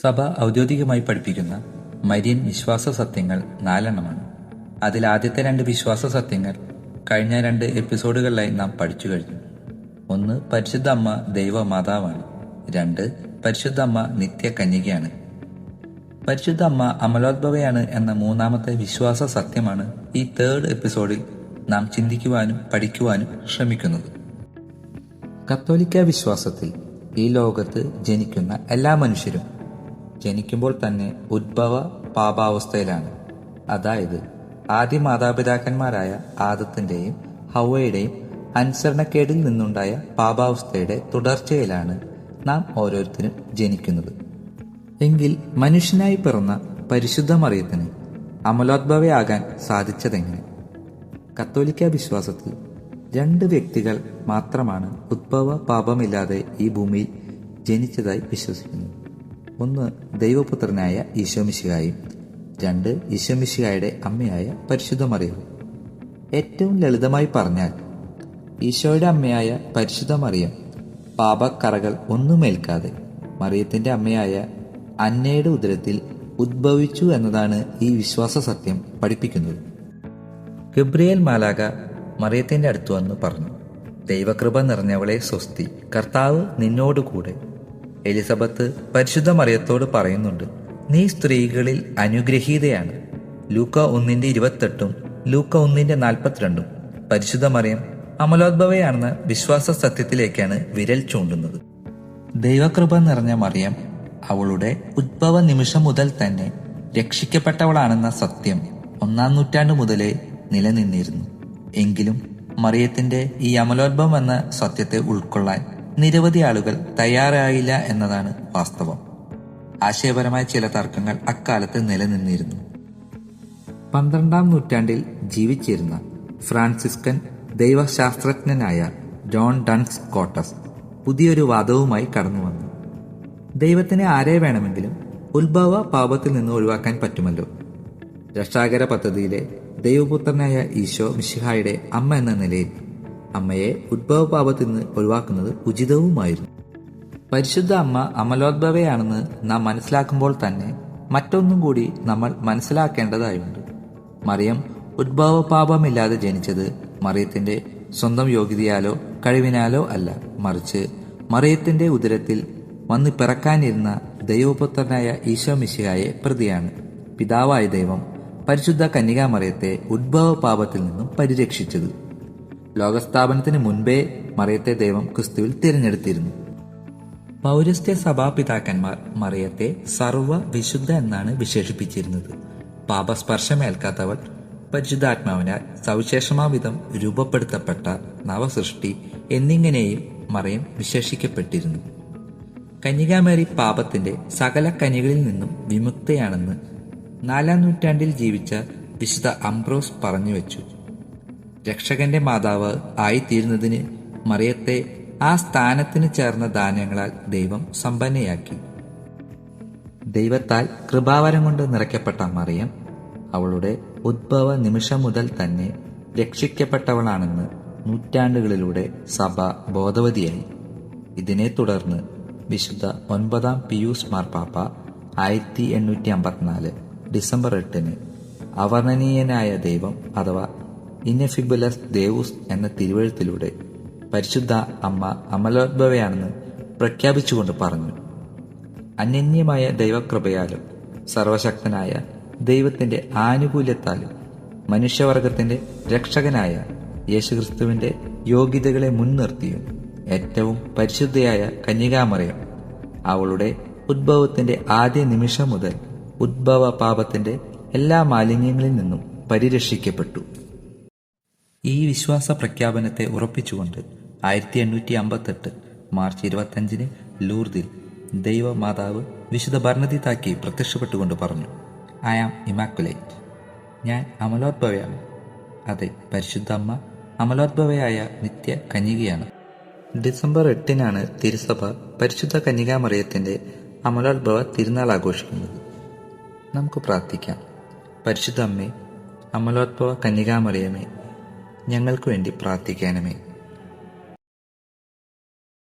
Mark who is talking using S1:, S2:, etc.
S1: സഭ ഔദ്യോഗികമായി പഠിപ്പിക്കുന്ന മരിയൻ വിശ്വാസ സത്യങ്ങൾ നാലെണ്ണമാണ്. അതിൽ ആദ്യത്തെ രണ്ട് വിശ്വാസ സത്യങ്ങൾ കഴിഞ്ഞ രണ്ട് എപ്പിസോഡുകളിലായി നാം പഠിച്ചു കഴിഞ്ഞു. ഒന്ന് പരിശുദ്ധ അമ്മ ദൈവ മാതാവാണ് രണ്ട് പരിശുദ്ധ അമ്മ നിത്യ കന്യകയാണ് പരിശുദ്ധ അമ്മ അമലോത്ഭവയാണ് എന്ന മൂന്നാമത്തെ വിശ്വാസ സത്യമാണ് ഈ തേർഡ് എപ്പിസോഡിൽ നാം ചിന്തിക്കുവാനും പഠിക്കുവാനും ശ്രമിക്കുന്നത്. കത്തോലിക്ക വിശ്വാസത്തിൽ ഈ ലോകത്ത് ജനിക്കുന്ന എല്ലാ മനുഷ്യരും ജനിക്കുമ്പോൾ തന്നെ ഉദ്ഭവ പാപാവസ്ഥയിലാണ്. അതായത് ആദ്യ മാതാപിതാക്കന്മാരായ ആദത്തിന്റെയും ഹവയുടെയും അനുസരണക്കേടിൽ നിന്നുണ്ടായ പാപാവസ്ഥയുടെ തുടർച്ചയിലാണ് നാം ഓരോരുത്തരും ജനിക്കുന്നത്. എങ്കിൽ മനുഷ്യനായി പിറന്ന പരിശുദ്ധ മറിയത്തിന് അമലോദ്ഭവയാകാൻ സാധിച്ചതെങ്ങനെ? കത്തോലിക്ക വിശ്വാസത്തിൽ രണ്ട് വ്യക്തികൾ മാത്രമാണ് ഉദ്ഭവ പാപമില്ലാതെ ഈ ഭൂമിയിൽ ജനിച്ചതായി വിശ്വസിക്കുന്നു. ഒന്ന് ദൈവപുത്രനായ ഈശോമിശിഹായും രണ്ട് ഈശോമിശിഹായുടെ അമ്മയായ പരിശുദ്ധ മറിയവും ഏറ്റവും ലളിതമായി പറഞ്ഞാൽ ഈശോയുടെ അമ്മയായ പരിശുദ്ധ മറിയം പാപക്കറകൾ ഒന്നുമേൽക്കാതെ മറിയത്തിന്റെ അമ്മയായ അന്നയുടെ ഉദരത്തിൽ ഉദ്ഭവിച്ചു എന്നതാണ് ഈ വിശ്വാസ സത്യം പഠിപ്പിക്കുന്നത്. ഗബ്രിയേൽ മാലാക മറിയത്തിന്റെ അടുത്ത് വന്ന് പറഞ്ഞു ദൈവകൃപ നിറഞ്ഞവളെ സ്വസ്തി കർത്താവ് നിന്നോടുകൂടെ എലിസബത്ത് പരിശുദ്ധ മറിയത്തോട് പറയുന്നുണ്ട് നീ സ്ത്രീകളിൽ അനുഗ്രഹീതയാണ്. ലൂക്ക ഒന്നിന്റെ ഇരുപത്തെട്ടും ലൂക്ക ഒന്നിന്റെ നാൽപ്പത്തിരണ്ടും പരിശുദ്ധ മറിയം അമലോദ്ഭവയാണെന്ന വിശ്വാസ സത്യത്തിലേക്കാണ് വിരൽ ചൂണ്ടുന്നത്. ദൈവകൃപ നിറഞ്ഞ മറിയം അവളുടെ ഉദ്ഭവ നിമിഷം മുതൽ തന്നെ രക്ഷിക്കപ്പെട്ടവളാണെന്ന സത്യം ഒന്നാം നൂറ്റാണ്ട് മുതലേ നിലനിന്നിരുന്നു. എങ്കിലും മറിയത്തിന്റെ ഈ അമലോത്ഭവം എന്ന സത്യത്തെ ഉൾക്കൊള്ളാൻ നിരവധി ആളുകൾ തയ്യാറായില്ല എന്നതാണ് വാസ്തവം. ആശയപരമായ ചില തർക്കങ്ങൾ അക്കാലത്ത് നിലനിന്നിരുന്നു. പന്ത്രണ്ടാം നൂറ്റാണ്ടിൽ ജീവിച്ചിരുന്ന ഫ്രാൻസിസ്കൻ ദൈവശാസ്ത്രജ്ഞനായ ജോൺ ഡൺസ് കോട്ടസ് പുതിയൊരു വാദവുമായി കടന്നു വന്നു ദൈവത്തിന് ആരെ വേണമെങ്കിലും ഉത്ഭവ പാപത്തിൽ നിന്ന് ഒഴിവാക്കാൻ പറ്റുമല്ലോ. രക്ഷാകര പദ്ധതിയിലെ ദൈവപുത്രനായ ഈശോ മിശിഹായുടെ അമ്മ എന്ന നിലയിൽ അമ്മയെ ഉദ്ഭവപാപത്തിൽ നിന്ന് ഒഴിവാക്കുന്നത് ഉചിതവുമായിരുന്നു. പരിശുദ്ധ അമ്മ അമലോദ്ഭവയാണെന്ന് നാം മനസ്സിലാക്കുമ്പോൾ തന്നെ മറ്റൊന്നും കൂടി നമ്മൾ മനസ്സിലാക്കേണ്ടതായുണ്ട്. മറിയം ഉദ്ഭവപാപമില്ലാതെ ജനിച്ചത് മറിയത്തിന്റെ സ്വന്തം യോഗ്യതയാലോ കഴിവിനാലോ അല്ല. മറിച്ച് മറിയത്തിന്റെ ഉദരത്തിൽ വന്ന് പിറക്കാനിരുന്ന ദൈവപുത്രനായ ഈശോ മിശിഹായെ പ്രതിയാണ്. പിതാവായ ദൈവം പരിശുദ്ധ കന്യകാമറിയത്തെ ഉദ്ഭവ പാപത്തിൽ നിന്നും പരിരക്ഷിച്ചത്. ലോകസ്ഥാപനത്തിന് മുൻപേ മറിയത്തെ ദൈവം ക്രിസ്തുവിൽ തിരഞ്ഞെടുത്തിരുന്നു. പൗരസ്ത്യ സഭാപിതാക്കന്മാർ മറിയത്തെ സർവ വിശുദ്ധ എന്നാണ് വിശേഷിപ്പിച്ചിരുന്നത്. പാപസ്പർശമേൽക്കാത്തവൾ പരിശുദ്ധാത്മാവിനാൽ സവിശേഷമാവിധം രൂപപ്പെടുത്തപ്പെട്ട നവസൃഷ്ടി എന്നിങ്ങനെയും മറിയം വിശേഷിക്കപ്പെട്ടിരുന്നു. കന്യകാമേരി പാപത്തിന്റെ സകല കനികളിൽ നിന്നും വിമുക്തയാണെന്ന് നാലാം നൂറ്റാണ്ടിൽ ജീവിച്ച വിശുദ്ധ അംബ്രോസ് പറഞ്ഞു വെച്ചു. രക്ഷകന്റെ മാതാവ് ആയിത്തീരുന്നതിന് മറിയത്തെ ആ സ്ഥാനത്തിന് ചേർന്ന ദാനങ്ങളാൽ ദൈവം സമ്പന്നയാക്കി. ദൈവത്താൽ കൃപാവരം കൊണ്ട് നിറയ്ക്കപ്പെട്ട മറിയം അവളുടെ ഉദ്ഭവ നിമിഷം മുതൽ തന്നെ രക്ഷിക്കപ്പെട്ടവളാണെന്ന് നൂറ്റാണ്ടുകളിലൂടെ സഭ ബോധവതിയായി. ഇതിനെ തുടർന്ന് വിശുദ്ധ ഒൻപതാം പിയൂസ് മാർപ്പാപ്പ ആയിരത്തി എണ്ണൂറ്റി അമ്പത്തിനാല് ഡിസംബർ എട്ടിന് അവർണനീയനായ ദൈവം അഥവാ ഇന്നഫിബുലസ് ദേവുസ് എന്ന തിരുവഴുത്തിലൂടെ പരിശുദ്ധ അമ്മ അമലോദ്ഭവയാണെന്ന് പ്രഖ്യാപിച്ചുകൊണ്ട് പറഞ്ഞു. അനന്യമായ ദൈവകൃപയാലും സർവശക്തനായ ദൈവത്തിന്റെ ആനുകൂല്യത്താലും മനുഷ്യവർഗത്തിന്റെ രക്ഷകനായ യേശുക്രിസ്തുവിന്റെ യോഗ്യതകളെ മുൻനിർത്തിയും ഏറ്റവും പരിശുദ്ധയായ കന്യകാമറിയം അവളുടെ ഉദ്ഭവത്തിന്റെ ആദ്യ നിമിഷം മുതൽ ഉദ്ഭവ പാപത്തിന്റെ എല്ലാ മാലിന്യങ്ങളിൽ നിന്നും പരിരക്ഷിക്കപ്പെട്ടു. ഈ വിശ്വാസ പ്രഖ്യാപനത്തെ ഉറപ്പിച്ചുകൊണ്ട് ആയിരത്തി എണ്ണൂറ്റി അമ്പത്തെട്ട് മാർച്ച് ഇരുപത്തഞ്ചിന് ലൂർദിൽ ദൈവമാതാവ് വിശുദ്ധ ഭരണതി താക്കി പ്രത്യക്ഷപ്പെട്ടുകൊണ്ട് പറഞ്ഞു ഐ ആം ഇമാക്കുലേറ്റ്. ഞാൻ അമലോത്ഭവയാണ്. അതെ പരിശുദ്ധ അമ്മ അമലോദ്ഭവയായ നിത്യ കന്യകയാണ്. ഡിസംബർ എട്ടിനാണ് തിരുസഭ പരിശുദ്ധ കന്യകാമറിയത്തിന്റെ അമലോത്ഭവ തിരുനാൾ ആഘോഷിക്കുന്നത്. നമുക്ക് പ്രാർത്ഥിക്കാം. പരിശുദ്ധ അമ്മേ അമലോത്ഭവ കന്യകാമറിയമേ ഞങ്ങൾക്ക് വേണ്ടി പ്രാർത്ഥിക്കണമേ